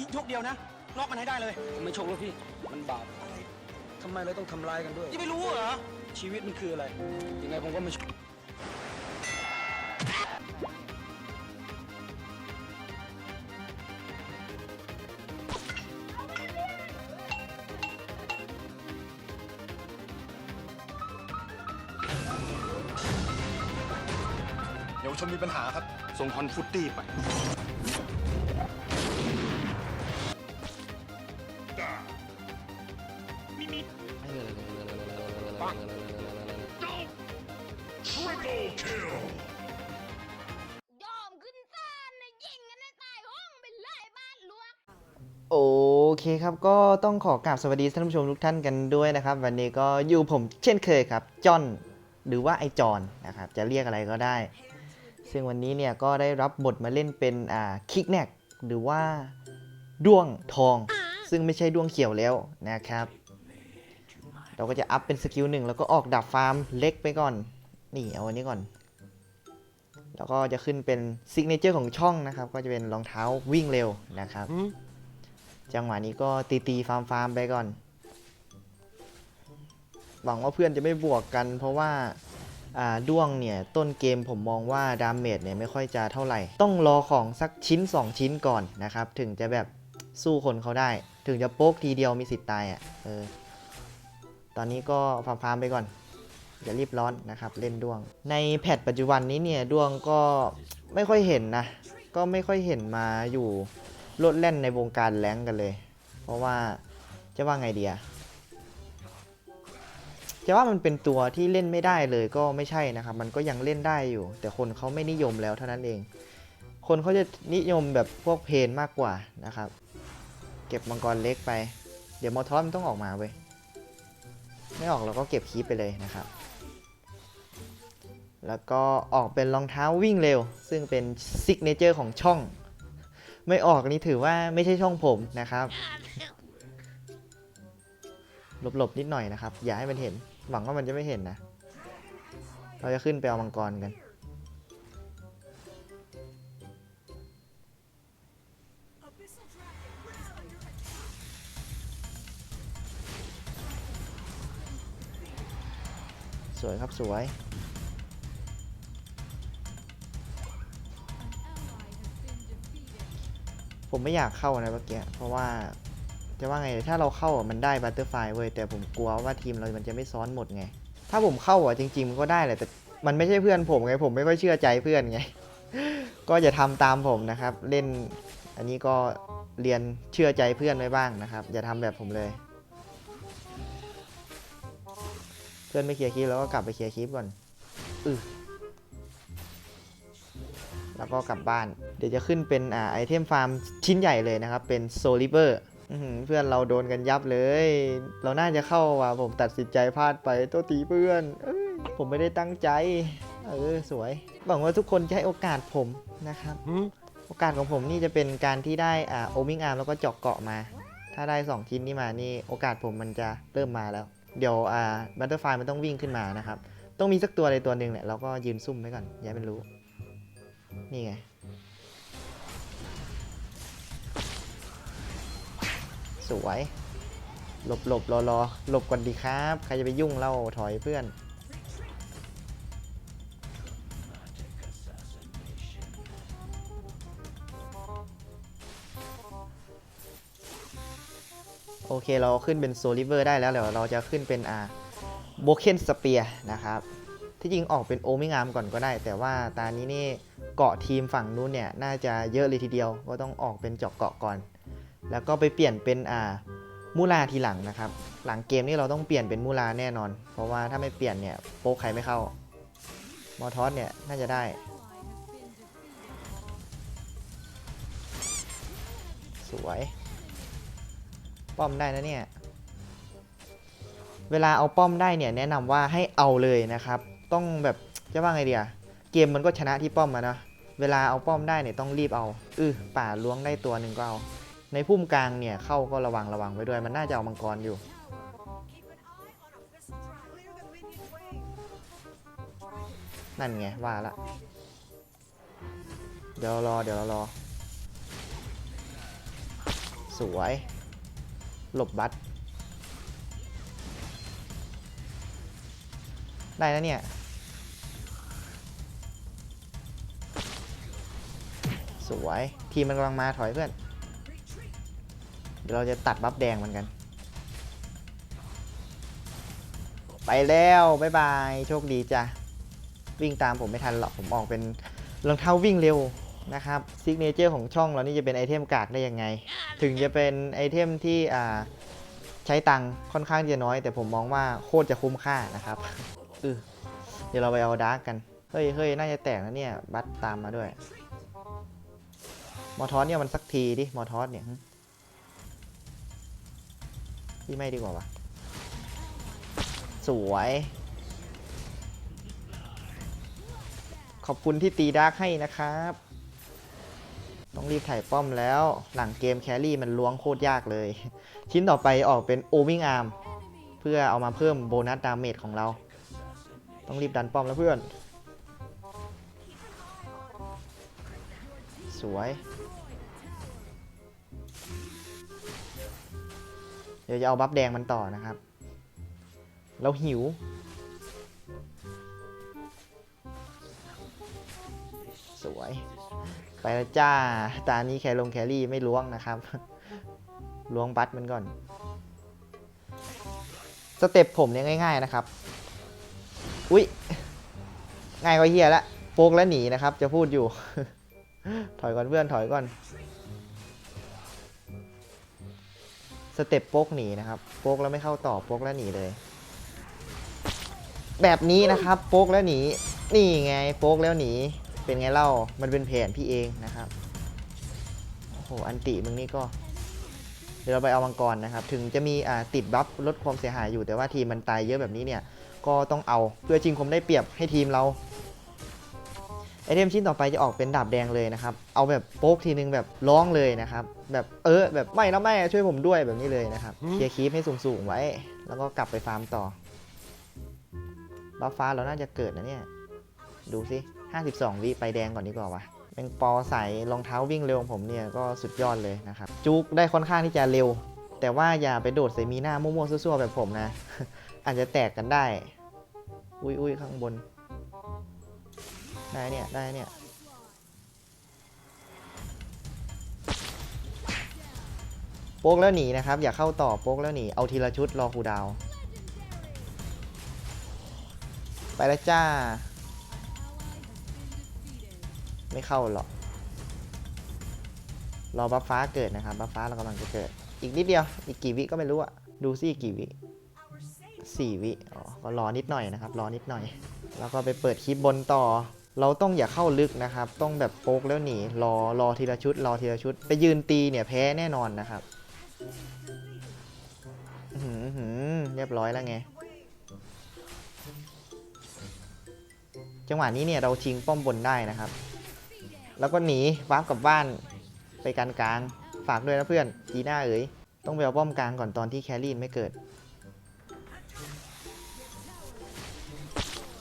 อีกยกเดียวนะน็อกมันให้ได้เลยผมไม่ชกแล้วพี่ มันบาปทำไมเราต้องทำร้ายกันด้วย ยังไม่รู้เหรอ ชีวิตมันคืออะไร ยังไงผมก็ไม่ชกเยาวชนมีปัญหาครับ ส่งฮอนฟุตตี้ไป ครับก็ต้องขอกราบสวัสดีท่านผู้ชมทุกท่านกันด้วยนะครับ วันนี้ก็อยู่ผมเช่นเคยครับจอนหรือว่าไอจอนนะครับจะเรียกอะไรก็ได้ ซึ่งวันนี้เนี่ยก็ได้รับบทมาเล่นเป็นอ่าคิกแนกหรือว่าด้วงทอง ซึ่งไม่ใช่ด้วงเขียวแล้วนะครับ เราก็จะอัพเป็นสกิลหนึ่งแล้วก็ออกดับฟาร์มเล็กไปก่อน นี่เอาอันนี้ก่อน แล้วก็จะขึ้นเป็นซิกเนเจอร์ของช่องนะครับ ก็จะเป็นรองเท้าวิ่งเร็วนะครับ จังหวะนี้ก็ตีตีฟาร์มฟาร์มไปก่อน หวังว่าเพื่อนจะไม่บวกกัน เพราะว่าด้วงเนี่ยต้นเกมผมมองว่าดาเมจเนี่ยไม่ค่อยจะเท่าไหร่ ต้องรอของสักชิ้น 2 ชิ้นก่อนนะครับ ถึงจะแบบสู้คนเขาได้ ถึงจะโป๊กทีเดียวมีสิทธิ์ตายอะ่ะเออตอนนี้ก็ฟาร์มฟาร์มไปก่อนอย่ารีบร้อนนะครับเล่นด้วง ในแพทปัจจุบันนี้เนี่ยด้วงก็ไม่ค่อยเห็นนะ ก็ไม่ค่อยเห็นมาอยู่ โลดแล่นในวงการแรงกันเลย เพราะว่าจะว่าไงเดียจะว่ามันเป็นตัวที่เล่นไม่ได้เลยก็ไม่ใช่นะครับ มันก็ยังเล่นได้อยู่ แต่คนเขาไม่นิยมแล้วเท่านั้นเอง คนเขาจะนิยมแบบพวกเพนมากกว่านะครับ เก็บมังกรเล็กไป เดี๋ยวมอทอสมันต้องออกมาเว้ย ไม่ออกเราก็เก็บคีปไปเลยนะครับ แล้วก็ออกเป็นรองเท้าวิ่งเร็ว ซึ่งเป็นซิกเนเจอร์ของช่อง ไม่ออกนี่ถือว่าไม่ใช่ช่องผมนะครับหลบๆนิดหน่อยนะครับ อย่าให้มันเห็น หวังว่ามันจะไม่เห็นนะ เราจะขึ้นไปเอามังกรกัน สวยครับสวย ผมไม่อยากเข้านะเมื่อกี้เพราะว่าจะว่าไงถ้าเราเข้าอะมันได้บัตเตอร์ไฟเว้ยแต่ผมกลัวว่าทีมเรามันจะไม่ซ้อนหมดไง ถ้าผมเข้าอะจริงๆมันก็ได้แหละแต่มันไม่ใช่เพื่อนผมไงผมไม่ค่อยเชื่อใจเพื่อนไง ก็อย่าทำตามผมนะครับ เล่นอันนี้ก็เรียนเชื่อใจเพื่อนไว้บ้างนะครับ อย่าทำแบบผมเลย เพื่อนไม่เคลียร์คลิปแล้วก็กลับไปเคลียร์คลิปก่อนอือ แล้วก็กลับบ้าน เดี๋ยวจะขึ้นเป็นอ่าไอเทมฟาร์มชิ้นใหญ่เลยนะครับ เป็นโซลิเ e อร์เพื่อนเราโดนกันยับเลย เราน่าจะเข้าว่ะผมตัดสินใจพลาดไปตัวตีเพื่อนเอ้ยผมไม่ได้ตั้งใจ เออสวย หวังว่าทุกคนจะให้โอกาสผมนะครับ โอกาสของผมนี่จะเป็นการที่ได้อ่าโอมิงอาร์มแล้วก็เจาะเกาะมา ถ้าได้ 2 ชิ้นนี้มานี่โอกาสผมมันจะเริ่มมาแล้ว เดี๋ยวอ่าบัตเตอร์ไฟมันต้องวิ่งขึ้นมานะครับ ต้องมีสักตัวใดตัวหนึ่งเนี่ยเราก็ยืนซุ่มไว้ก่อนอย่าให้มันรู้ นี่ไง สวย หลบหลบรอรอหลบก่อนดีครับ ใครจะไปยุ่งเล่าถอยเพื่อน โอเคเราขึ้นเป็นโซลิเวอร์ได้แล้วเดี๋ยวเราจะขึ้นเป็นอ่าโบเคนสเปียนะครับ ที่จริงออกเป็นโอมิงามก่อนก็ได้ แต่ว่าตานี้นี่เกาะทีมฝั่งนู้นเนี่ยน่าจะเยอะเลยทีเดียวก็ต้องออกเป็นเจาะเกาะก่อน แล้วก็ไปเปลี่ยนเป็นอ่ามูลาทีหลังนะครับ หลังเกมนี่เราต้องเปลี่ยนเป็นมูลาแน่นอน เพราะว่าถ้าไม่เปลี่ยนเนี่ยโป๊กใครไม่เข้ามอทอสเนี่ยน่าจะได้สวย ป้อมได้นะเนี่ย เวลาเอาป้อมได้เนี่ยแนะนำว่าให้เอาเลยนะครับ ต้องแบบจะว่าไงเดียเกมมันก็ชนะที่ป้อมมาเนาะเวลาเอาป้อมได้เนี่ยต้องรีบเอาอือป่าล้วงได้ตัวหนึ่งก็เอา ในพุ่มกลางเนี่ยเข้าก็ระวังระวังไว้ด้วยมันน่าจะเอามังกรอยู่ นั่นไงว่าละ เดี๋ยวรอเดี๋ยวรอ สวย หลบบัตได้นะเนี่ย สวย ทีมมันกำลังมาถอยเพื่อน เดี๋ยวเราจะตัดบัฟแดงมันกัน ไปแล้วบ๊ายบาย โชคดีจ้ะ วิ่งตามผมไม่ทันหรอก ผมออกเป็นรองเท้าวิ่งเร็วนะครับซิกเนเจอร์ของช่องเรานี่จะเป็นไอเทมกากได้ยังไง ถึงจะเป็นไอเทมที่อ่าใช้ตังค์ค่อนข้างจะน้อย แต่ผมมองว่าโคตรจะคุ้มค่านะครับเดี๋ยวเราไปเอาดาร์กกัน เฮ้ยเฮ้ยน่าจะแตกนะเนี่ย บัตตามมาด้วย มอทอสเนี่ยมันสักทีดิ มอทอสเนี่ยหึพี่ไม่ดีกว่าวะสวย ขอบคุณที่ตีดาร์กให้นะครับ ต้องรีบถ่ายป้อมแล้ว หลังเกมแครี่มันล้วงโคตรยากเลย ชิ้นต่อไปออกเป็นโอวิงอาร์มเพื่อเอามาเพิ่มโบนัสดาเมจของเรา ต้องรีบดันป้อมแล้วเพื่อน สวย ดี๋ยวจะเอาบัฟแดงมันต่อนะครับ เราหิว สวย ไปแล้วจ้า ตานี้แคลงแครี่ไม่ล้วงนะครับ ล้วงบัตมันก่อน สเต็ปผมเนี่ยง่าย ๆนะครับ อุ๊ยง่ายกว่าเฮียละโปกแล้วหนีนะครับ จะพูดอยู่ ถอยก่อนเพื่อนถอยก่อน เต็ปโป๊กหนีนะครับ โป๊กแล้วไม่เข้าต่อโป๊กแล้วหนีเลย แบบนี้นะครับ โป๊กแล้วหนี นี่ไงโป๊กแล้วหนี เป็นไงเล่า มันเป็นแผนพี่เองนะครับ โอ้โห อันติมึงนี่ก็ เดี๋ยวเราไปเอามังกรนะครับ ถึงจะมีอ่าติดบัฟลดความเสียหายอยู่ แต่ว่าทีมมันตายเยอะแบบนี้เนี่ย ก็ต้องเอาเพื่อจริงผมได้เปรียบให้ทีมเรา เทมชิ้นต่อไปจะออกเป็นดาบแดงเลยนะครับ เอาแบบโป๊กทีนึงแบบร้องเลยนะครับ แบบเออแบบไม่นะแม่ช่วยผมด้วยแบบนี้เลยนะครับ เคลียร์คีฟให้สูงๆไว้ แล้วก็กลับไปฟาร์มต่อบัฟฟ้าเราน่าจะเกิดนะเนี่ย ดูสิ 52 วิไปแดงก่อนดีกว่าวะเป็นปอใส่รองเท้าวิ่งเร็วของผมเนี่ยก็สุดยอดเลยนะครับ จุกได้ค่อนข้างที่จะเร็ว แต่ว่าอย่าไปโดดใส่มีหน้ามั่วๆซั่วๆแบบผมนะ อาจจะแตกกันได้ อุ้ยอุ้ยข้างบน ได้เนี่ย ได้เนี่ยโป๊กแล้วหนีนะครับ อย่าเข้าต่อโป๊กแล้วหนี เอาทีละชุดรอคูดาว ไปแล้วจ้า ไม่เข้าหรอก รอบัฟฟ้าเกิดนะครับ บัฟฟ้าเรากำลังจะเกิด อีกนิดเดียว อีกกี่วิก็ไม่รู้อะดูสิอีกกี่วิสี่วิ อ๋อ ก็รอนิดหน่อยนะครับ รอนิดหน่อย แล้วก็ไปเปิดคลิปบนต่อ เราต้องอย่าเข้าลึกนะครับ ต้องแบบโป๊กแล้วหนีรอรอทีละชุด รอทีละชุด ไปยืนตีเนี่ยแพ้แน่นอนนะครับหือหือเรียบร้อยแล้วไง จังหวะนี้เนี่ยเราชิงป้อมบนได้นะครับ แล้วก็หนีวาร์ปกลับบ้านไปกันกลาง ฝากด้วยนะเพื่อนจีน่าเอ๋ยต้องไปเอาป้อมกลางก่อนตอนที่แครี่ไม่เกิด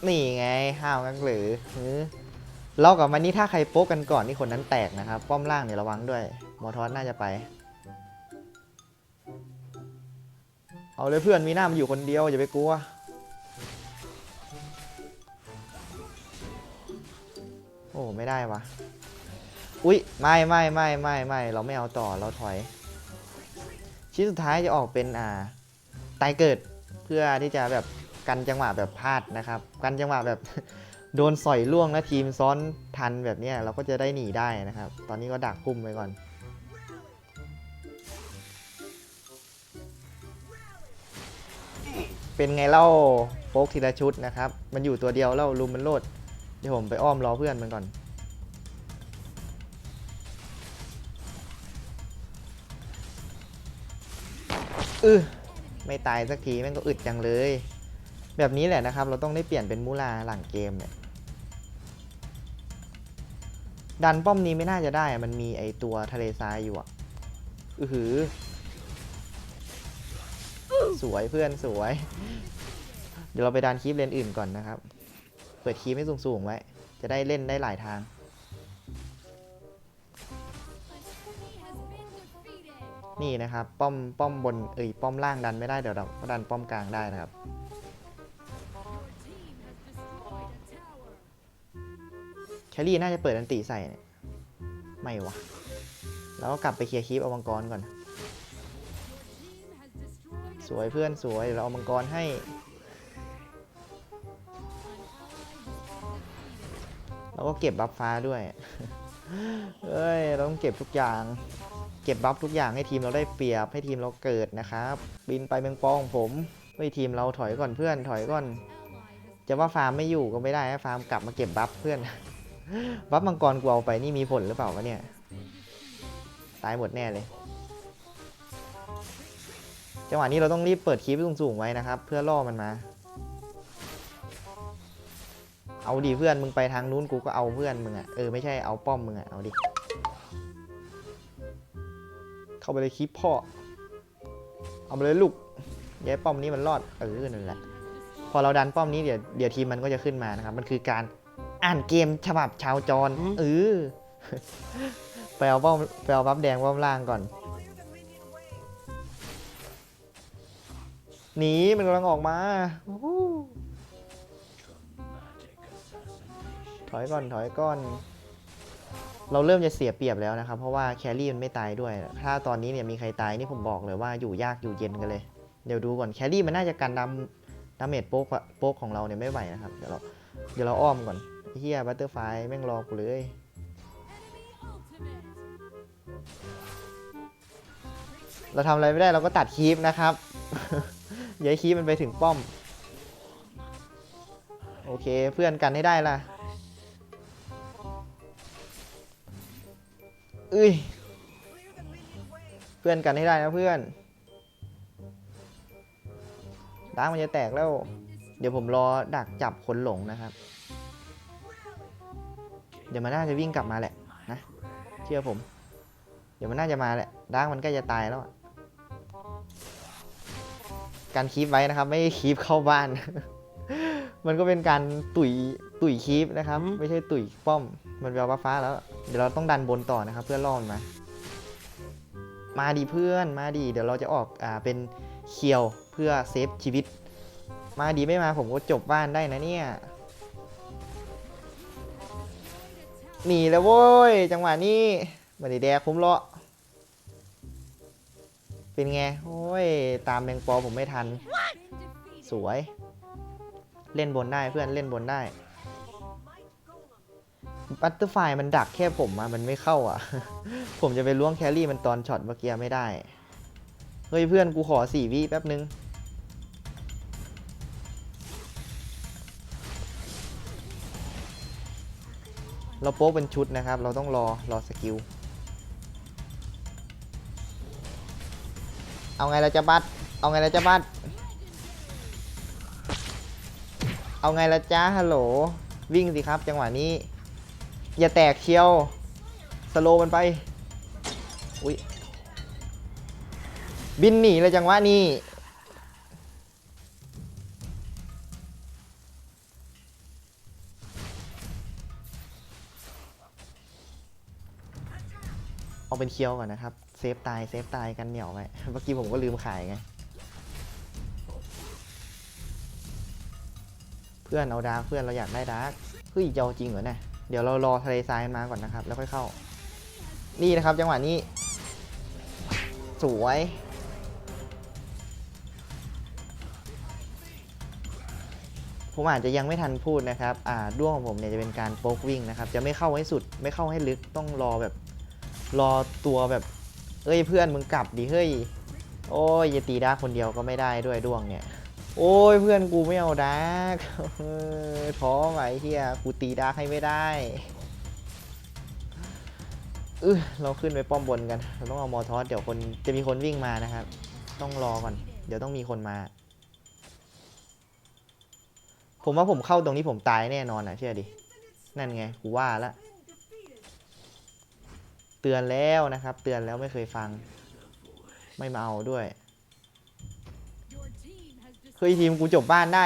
นี่ไงห้าวกันหรือหือเรากับมันนี่ถ้าใครโป๊กกันก่อนนี่คนนั้นแตกนะครับ ป้อมล่างเนี่ยระวังด้วย มอทอสน่าจะไป เอาเลยเพื่อนมีหน้ามันอยู่คนเดียวอย่าไปกลัวโอ้ไม่ได้วะอุ๊ยไม่ไม่ไม่ไม่ไม่เราไม่เอาต่อเราถอย ชิ้นสุดท้ายจะออกเป็นอ่าตายเกิดเพื่อที่จะแบบ กันจังหวะแบบพลาดนะครับ กันจังหวะแบบโดนสอยล่วงแล้วทีมซ้อนทันแบบนี้เราก็จะได้หนีได้นะครับ ตอนนี้ก็ดักพุ่มไว้ก่อนเป็นไงเล่าโป๊กทีละชุดนะครับ มันอยู่ตัวเดียวแล้วลุมมันโลด เดี๋ยวผมไปอ้อมรอเพื่อนมันก่อน อือไม่ตายสักทีแม่งก็อึดจังเลย แบบนี้แหละนะครับ เราต้องได้เปลี่ยนเป็นมูลาหลังเกมเนี่ย ดันป้อมนี้ไม่น่าจะได้ มันมีไอตัวทะเลทรายอยู่อะ อือหือ สวยเพื่อนสวย เดี๋ยวเราไปดันคลิปเลนอื่นก่อนนะครับ เปิดคีย์ให้สูงๆไว้ จะได้เล่นได้หลายทางนี่นะครับ ป้อมป้อมบนเอ้ยป้อมล่างดันไม่ได้เดี๋ยวเราดันป้อมกลางได้นะครับ รี่น่าจะเปิดอันติใส่เนี่ยไม่วะแล้วก็กลับไปเคลียร์คลิปเอามังกรก่อน สวยเพื่อนสวยเราเอามังกรให้เราก็เก็บบัฟฟ้าด้วยเอ้ยเราต้องเก็บทุกอย่าง เก็บบัฟทุกอย่างให้ทีมเราได้เปรียบให้ทีมเราเกิดนะครับ บินไปเมืองปองผมเฮ้ทีมเราถอยก่อนเพื่อนถอยก่อน จะว่าฟาร์มไม่อยู่ก็ไม่ได้ฟาร์มกลับมาเก็บบัฟเพื่อน บัฟมังกรกูเอาไปนี่มีผลหรือเปล่าวะเนี่ย ตายหมดแน่เลย จังหวะนี้เราต้องรีบเปิดคลิปสูงๆไว้นะครับ เพื่อล่อมันมา เอาดิเพื่อนมึงไปทางนู้นกูก็เอาเพื่อนมึงอะ่ะเออไม่ใช่เอาป้อมมึงอะเอาดิ เข้าไปเลยคลิปพ่อ เอาไปเลยลูกย้ายป้อมนี้มันรอดเออนั่นแหละพอเราดันป้อมนี้เดี๋ยวเดี๋ยวทีมมันก็จะขึ้นมานะครับ มันคือการ อ่านเกมฉบับชาวจรเออไปเอาป้อมไปเอาบัฟแดงป้อมล่างก่อนหนีมันกำลังออกมาโอ้โหถอยก่อนถอยก่อน เราเริ่มจะเสียเปรียบแล้วนะครับ เพราะว่าแครี่มันไม่ตายด้วย ถ้าตอนนี้เนี่ยมีใครตายนี่ผมบอกเลยว่าอยู่ยากอยู่เย็นกันเลย เดี๋ยวดูก่อนแครี่มันน่าจะกันดำดาเมจโป๊กอะโป๊กของเราเนี่ยไม่ไหวนะครับ เดี๋ยวเราเดี๋ยวเราอ้อมก่อนไอ้ เฮียบัตเตอร์ไฟแม่งรอกูเลย เราทำอะไรไม่ได้เราก็ตัดคลิปนะครับอย่าให้คลิปมันไปถึงป้อม โอเคเพื่อนกันให้ได้ล่ะเอ้ยเพื่อนกันให้ได้นะเพื่อนดังมันจะแตกแล้ว เดี๋ยวผมรอดักจับคนหลงนะครับ เดี๋ยวมันน่าจะวิ่งกลับมาแหละนะ เชื่อผม เดี๋ยวมันน่าจะมาแหละดังมันใกล้จะตายแล้วอะการคีปไว้นะครับ ไม่ได้คีปเข้าบ้าน มันก็เป็นการตุ๋ยตุ๋ยคีปนะครับ ไม่ใช่ตุ๋ยป้อม มันแววฟ้าแล้ว เดี๋ยวเราต้องดันบนต่อนะครับ เพื่อล่อมันมา มาดีเพื่อนมาดี เดี๋ยวเราจะออกอ่าเป็นเคียวเพื่อเซฟชีวิต มาดีไม่มาผมก็จบบ้านได้นะเนี่ย หนีแล้วโว้ย จังหวะนี้ไมาได้แดกผมเลาะเป็นไง โอ้ย ตามแมงปอผมไม่ทัน สวย เล่นบนได้เพื่อนเล่นบนได้ บัตเตอร์ไฟมันดักแค่ผมอะมันไม่เข้าอะ ผมจะไปล้วงแครี่มันตอนช็อตเมื่อกี้ไม่ได้ เฮ้ยเพื่อนกูขอสี่วิแป๊บนึง เราโป๊กเป็นชุดนะครับ เราต้องรอรอสกิล เอาไงเราจะบัดเอาไงเราจะบัดเอาไงละจ้าฮัลโหล วิ่งสิครับ จังหวะนี้ อย่าแตกเชียว สโลว์มันไป อุ้ยบินหนีเลยจังหวะนี้ เป็นเคียวก่อนนะครับ เซฟตายเซฟตายกันเหนียวไว้ เมื่อกี้ผมก็ลืมขายไง เพื่อนเอาดาร์กเพื่อนเราอยากได้ดาร์กเฮ้ยจอจริงเหรอเนี่ย เดี๋ยวเรารอทะเลทรายมันมาก่อนนะครับ แล้วค่อยเข้า นี่นะครับจังหวะนี้ สวยผมอาจจะยังไม่ทันพูดนะครับ อ่าด้วงของผมเนี่ยจะเป็นการโป๊กวิ่งนะครับ จะไม่เข้าให้สุด ไม่เข้าให้ลึก ต้องรอแบบ รอตัวแบบ เอ้ยเพื่อนมึงกลับดิเฮ้ย โอ้ยอย่าตีดารคนเดียวก็ไม่ได้ด้วยดวงเนี่ย โอ้ยเพื่อนกูไม่เอาดารท้อไหวเฮียกูตีดารให้ไม่ได้เออเราขึ้นไปป้อมบนกันเราต้องเอามอทอสเดี๋ยวคนจะมีคนวิ่งมานะครับ ต้องรอก่อน เดี๋ยวต้องมีคนมา ผมว่าผมเข้าตรงนี้ผมตายแน่นอนอะเชื่อดิ นั่นไงกูว่าละ เตือนแล้วนะครับ เตือนแล้วไม่เคยฟัง ไม่มาเอาด้วย เฮ้ยทีมกูจบบ้านได้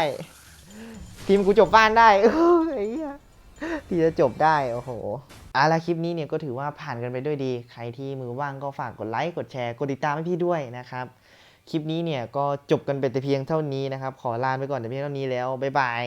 ทีมกูจบบ้านได้เอ้ยไอ้เหี้ยที่จะจบได้ โอ้โหเอาละคลิปนี้เนี่ยก็ถือว่าผ่านกันไปด้วยดี ใครที่มือว่างก็ฝากกดไลค์กดแชร์กดติดตามให้พี่ด้วยนะครับ คลิปนี้เนี่ยก็จบกันไปแต่เพียงเท่านี้นะครับ ขอลาไปก่อนแต่เพียงเท่านี้แล้วบ๊ายบาย